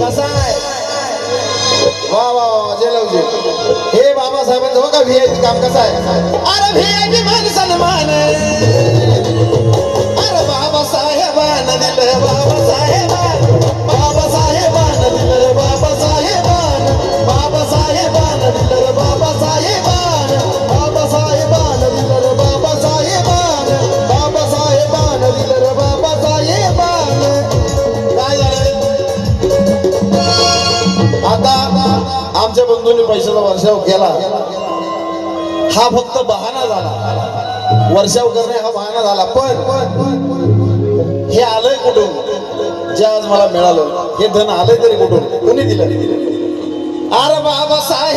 कसा आहे वा वा वा जय लवजी. हे बाबासाहेबांचं हो का व्हीआयपी काम कसं आहे. अरे व्हीआयपी आमच्या बंधूंनी पैशाचा वर्षाव केला. हा फक्त बहाना झाला. वर्षाव करणे हा बहाणा झाला. पण हे आलंय कुठून? जे आज मला मिळालं हे धन आलंय तरी कुठून? कोणी दिलं? अरे बाबा साहेब!